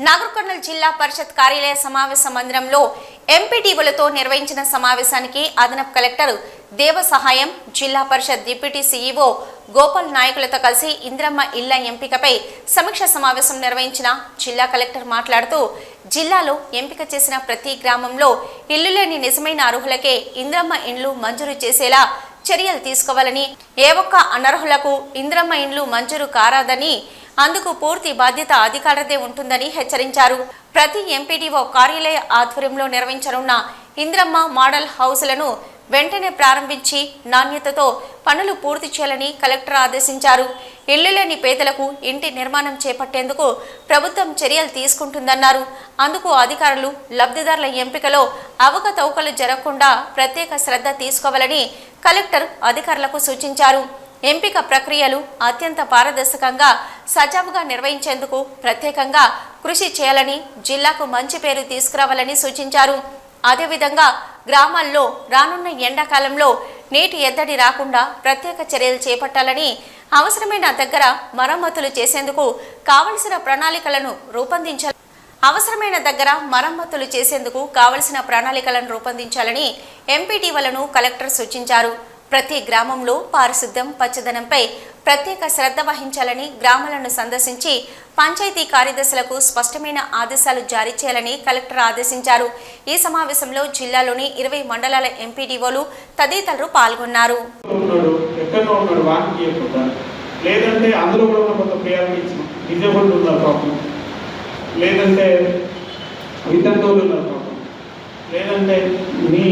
నాగర్కర్నూలు జిల్లా పరిషత్ కార్యాలయ సమావేశ మందిరంలో ఎంపీటీఓలతో నిర్వహించిన సమావేశానికి అదనపు కలెక్టర్ దేవ సహాయం జిల్లా పరిషత్ డిప్యూటీ సీఈఓ గోపాల్ నాయకులతో కలిసి ఇంద్రమ్మ ఇళ్ళ ఎంపికపై సమీక్ష సమావేశం నిర్వహించిన జిల్లా కలెక్టర్ మాట్లాడుతూ జిల్లాలో ఎంపిక చేసిన ప్రతి గ్రామంలో ఇల్లు లేని నిజమైన అర్హులకే ఇంద్రమ్మ ఇండ్లు మంజూరు చేసేలా చర్యలు తీసుకోవాలని ఏ ఒక్క అనర్హులకు ఇంద్రమ్మ ఇండ్లు మంజూరు కారాదని అందుకు పూర్తి బాధ్యత అధికారదే ఉంటుందని హెచ్చరించారు. ప్రతి ఎంపీడీఓ కార్యాలయ ఆధ్వర్యంలో నిర్వహించనున్న ఇంద్రమ్మ మోడల్ హౌస్లను వెంటనే ప్రారంభించి నాణ్యతతో పనులు పూర్తి చేయాలని కలెక్టర్ ఆదేశించారు. ఇల్లు లేని పేదలకు ఇంటి నిర్మాణం చేపట్టేందుకు ప్రభుత్వం చర్యలు తీసుకుంటుందన్నారు. అందుకు అధికారులు లబ్ధిదారుల ఎంపికలో అవకతవకలు జరగకుండా ప్రత్యేక శ్రద్ధ తీసుకోవాలని కలెక్టర్ అధికారులకు సూచించారు. ఎంపిక ప్రక్రియలు అత్యంత పారదర్శకంగా సజావుగా నిర్వహించేందుకు ప్రత్యేకంగా కృషి చేయాలని జిల్లాకు మంచి పేరు తీసుకురావాలని సూచించారు. అదేవిధంగా గ్రామాల్లో రానున్న ఎండాకాలంలో నీటి ఎద్దడి రాకుండా ప్రత్యేక చర్యలు చేపట్టాలని అవసరమైన దగ్గర మరమ్మతులు చేసేందుకు కావలసిన ప్రణాళికలను రూపొందించాలి. అవసరమైన దగ్గర మరమ్మతులు చేసేందుకు కావలసిన ప్రణాళికలను రూపొందించాలని ఎంపీటీవలను కలెక్టర్ సూచించారు. ప్రతి గ్రామంలో పారిశుద్ధ్యం పచ్చదనంపై ప్రత్యేక శ్రద్ధ వహించాలని గ్రామాలను సందర్శించి పంచాయతీ కార్యదర్శులకు స్పష్టమైన ఆదేశాలు జారీ చేయాలని కలెక్టర్ ఆదేశించారు. ఈ సమావేశంలో జిల్లాలోని ఇరవై మండలాల ఎంపీడీఓలు తదితరులు పాల్గొన్నారు. లేదంటే అందులో కూడా కొంత ప్రయారిటీ ఇచ్చిన. డిజేబుల్డ్ ఉన్నారు పాపం లేదంటే వితంతువులు ఉన్నారు పాపం లేదంటే మీ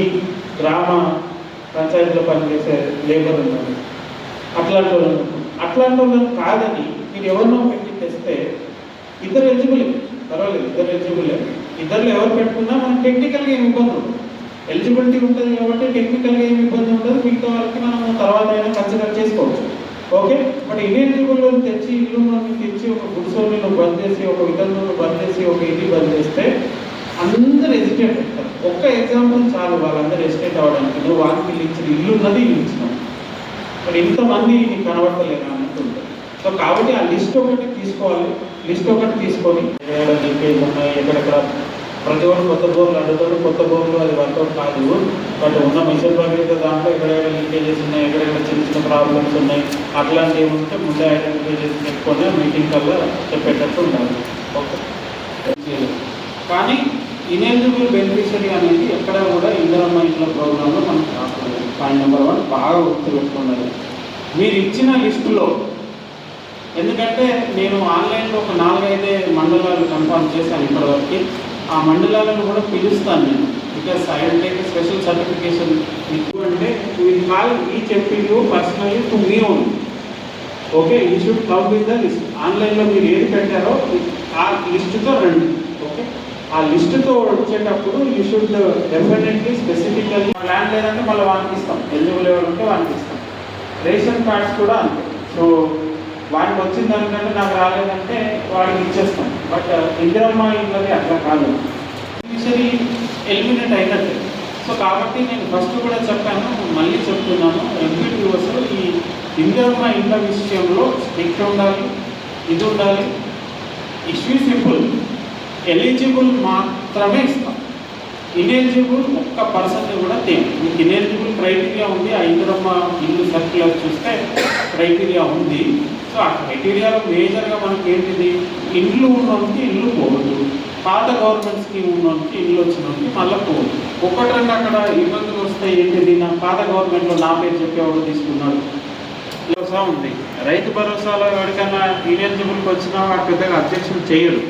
గ్రామ పంచాయతీలో పనిచేసే లేబర్ ఉన్నారు అట్లాంటి వాళ్ళు అట్లాంటి వాళ్ళని కాదని మీరు ఎవరినో పెట్టి తెస్తే ఇద్దరు ఎలిజిబుల్. పర్వాలేదు ఇద్దరు ఎలిజిబుల్. ఇద్దరు ఎవరు పెట్టుకున్నా మనకి టెక్నికల్గా ఏమి ఇబ్బంది ఉండదు. ఎలిజిబిలిటీ ఉంటుంది కాబట్టి టెక్నికల్గా ఏమి ఇబ్బంది ఉండదు. మిగతా వాళ్ళకి మనం తర్వాత అయినా కన్సిడర్ చేసుకోవచ్చు. ఓకే? బట్ ఇన్ఎలిజిబుల్ తెచ్చి ఇల్లు మనకి తెచ్చి ఒక గుడిసోళ్ళు బంద్ చేసి ఒక విధంగా బంద్ చేసి ఒక ఇల్లు బంద్ చేస్తే అందరూ ఎజిటేట్ అవుతారు. ఒక్క ఎగ్జాంపుల్ చాలు వాళ్ళందరూ ఎజిటేట్ అవ్వడానికి నువ్వు వాళ్ళకి ఇల్లు ఇచ్చిన ఇల్లు ఉన్నది ఇల్లు ఇచ్చినావు. మరి ఇంతమంది నీకు కనబడతలేదా అన్నట్టు సో కాబట్టి ఆ లిస్ట్ ఒకటి తీసుకోవాలి. లిస్ట్ ఒకటి తీసుకొని లీకేజ్ ఉన్నాయి ఎక్కడెక్కడ? ప్రతి ఒక్కరు కొత్త బోర్లు అడుగుతారు. కొత్త బోర్లు అది వర్కౌట్ కాదు. బట్ ఉన్న మిషన్ భగీరథ దాంట్లో ఎక్కడెక్కడ లీకేజెస్ ఉన్నాయి ఎక్కడెక్కడ చిన్న చిన్న ప్రాబ్లమ్స్ ఉన్నాయి అట్లాంటివి ఉంటే ముందే ఐడెంటిఫై చేసి పెట్టుకొని మీటింగ్ కల్లా చెప్పేటట్టు ఉండాలి. ఓకే. కానీ ఇనేజిబుల్ బెనిఫిషరీ అనేది ఎక్కడ కూడా ఇందిరమ్మ ఇంట్లో ప్రోగ్రాంలో మనకు రాకూడదు. పాయింట్ నెంబర్ వన్ బాగా గుర్తుపెట్టుకున్నది మీరు ఇచ్చిన లిస్టులో ఎందుకంటే నేను ఆన్లైన్లో ఒక నాలుగైదే మండలాలు కన్ఫర్మ్ చేశాను ఇప్పటివరకు. ఆ మండలాలను కూడా పిలుస్తాను నేను because I will take special certification ఎందుకంటే అంటే విల్ కాల్ ఈ MPU personally to me own. Okay he should come with the list. ఆన్లైన్లో మీరు ఏది పెట్టారో ఆ లిస్టుతో రండి ఓకే? ఆ లిస్టుతో వచ్చేటప్పుడు యూ షుడ్ డెఫినెట్లీ ల్యాండ్ లేదంటే మళ్ళీ వానికి ఇస్తాం. ఎలిజిబుల్ ఎవరు ఉంటే వానికి ఇస్తాం. రేషన్ కార్డ్స్ కూడా అంతే. సో వాడికి వచ్చిన దానికంటే నాకు రాలేదంటే వాడికి ఇచ్చేస్తాం. బట్ ఇందిరమ్మ ఇళ్ళది అట్లా కాదు. యాక్చువల్లీ ఎలిమినేట్ అయినట్టు. సో కాబట్టి నేను ఫస్ట్ కూడా చెప్పాను మళ్ళీ చెప్తున్నాను. ఎంపీటీఓస్ ఈ ఇందిరమ్మ ఇళ్ళ విషయంలో స్ట్రిక్ట్ ఉండాలి? ఇది ఉండాలి. ఇష్యూ సింపుల్ ఎలిజిబుల్ మాత్రమే ఇస్తాం. ఇనెలిజిబుల్ ఒక్క పర్సన్ కూడా తేం మీకు ఇనెలిజిబుల్ క్రైటీరియా ఉంది. ఆ ఇంద్రమ్మ ఇల్లు సర్కిల్ చూస్తే క్రైటీరియా ఉంది. సో ఆ క్రైటీరియాలో మేజర్గా మనకి ఏంటిది ఇండ్లు ఉన్నోనికి ఇల్లు పోవద్దు. పాత గవర్నమెంట్ స్కీమ్ ఉన్నోనికి ఇల్లు వచ్చినోనికి మళ్ళీ పోవద్దు. ఒకటి రెండు అక్కడ ఇబ్బందులు వస్తాయి. ఏంటిది? నా పాత గవర్నమెంట్లో నా పేరు చెప్పేవాడు తీసుకున్నాడు. భరోసా ఉంది. రైతు భరోసాలో ఎవరికైనా ఇనెలిజిబుల్కి వచ్చినా వాడు పెద్దగా అబ్జెక్షన్ చేయరు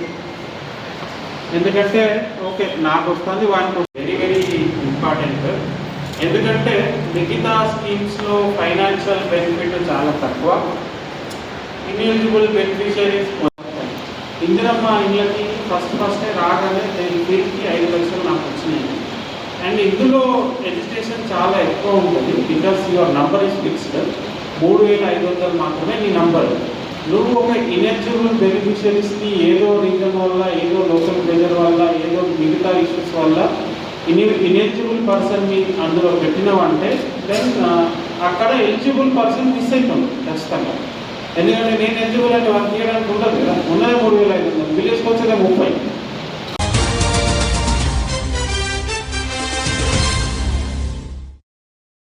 ఎందుకంటే ఓకే నాకు వస్తుంది వానికి వెరీ వెరీ ఇంపార్టెంట్ ఎందుకంటే మిగతా స్కీమ్స్లో ఫైనాన్షియల్ బెనిఫిట్ చాలా తక్కువ. ఇన్ఎలిజిబుల్ బెనిఫిషరీస్ ఇందిరమ్మ ఇళ్ళకి ఫస్ట్ ఫస్టే రాగానే నేను వీటికి ఐదు లక్షలు నాకు వచ్చినాయి. అండ్ ఇందులో ఎడ్యుకేషన్ చాలా ఎక్కువ ఉంటుంది. Because your number is fixed మూడు వేల ఐదు వందలు మాత్రమే నీ నంబర్ నువ్వు ఒక ఇన్యాక్చువల్ బెనిఫిషరీస్ని ఏదో రీజన్ వల్ల ఏదో లోకల్ ప్రెజర్ వల్ల ఏదో మిగతా ఇష్యూస్ వల్ల ఇన్ ఇనెలిజిబుల్ పర్సన్ని అందులో పెట్టినావంటే దెన్ అక్కడ ఎలిజిబుల్ పర్సన్ మిస్ అవుతాం ఖచ్చితంగా. ఎందుకంటే నేను ఎలిజిబుల్ చేయడం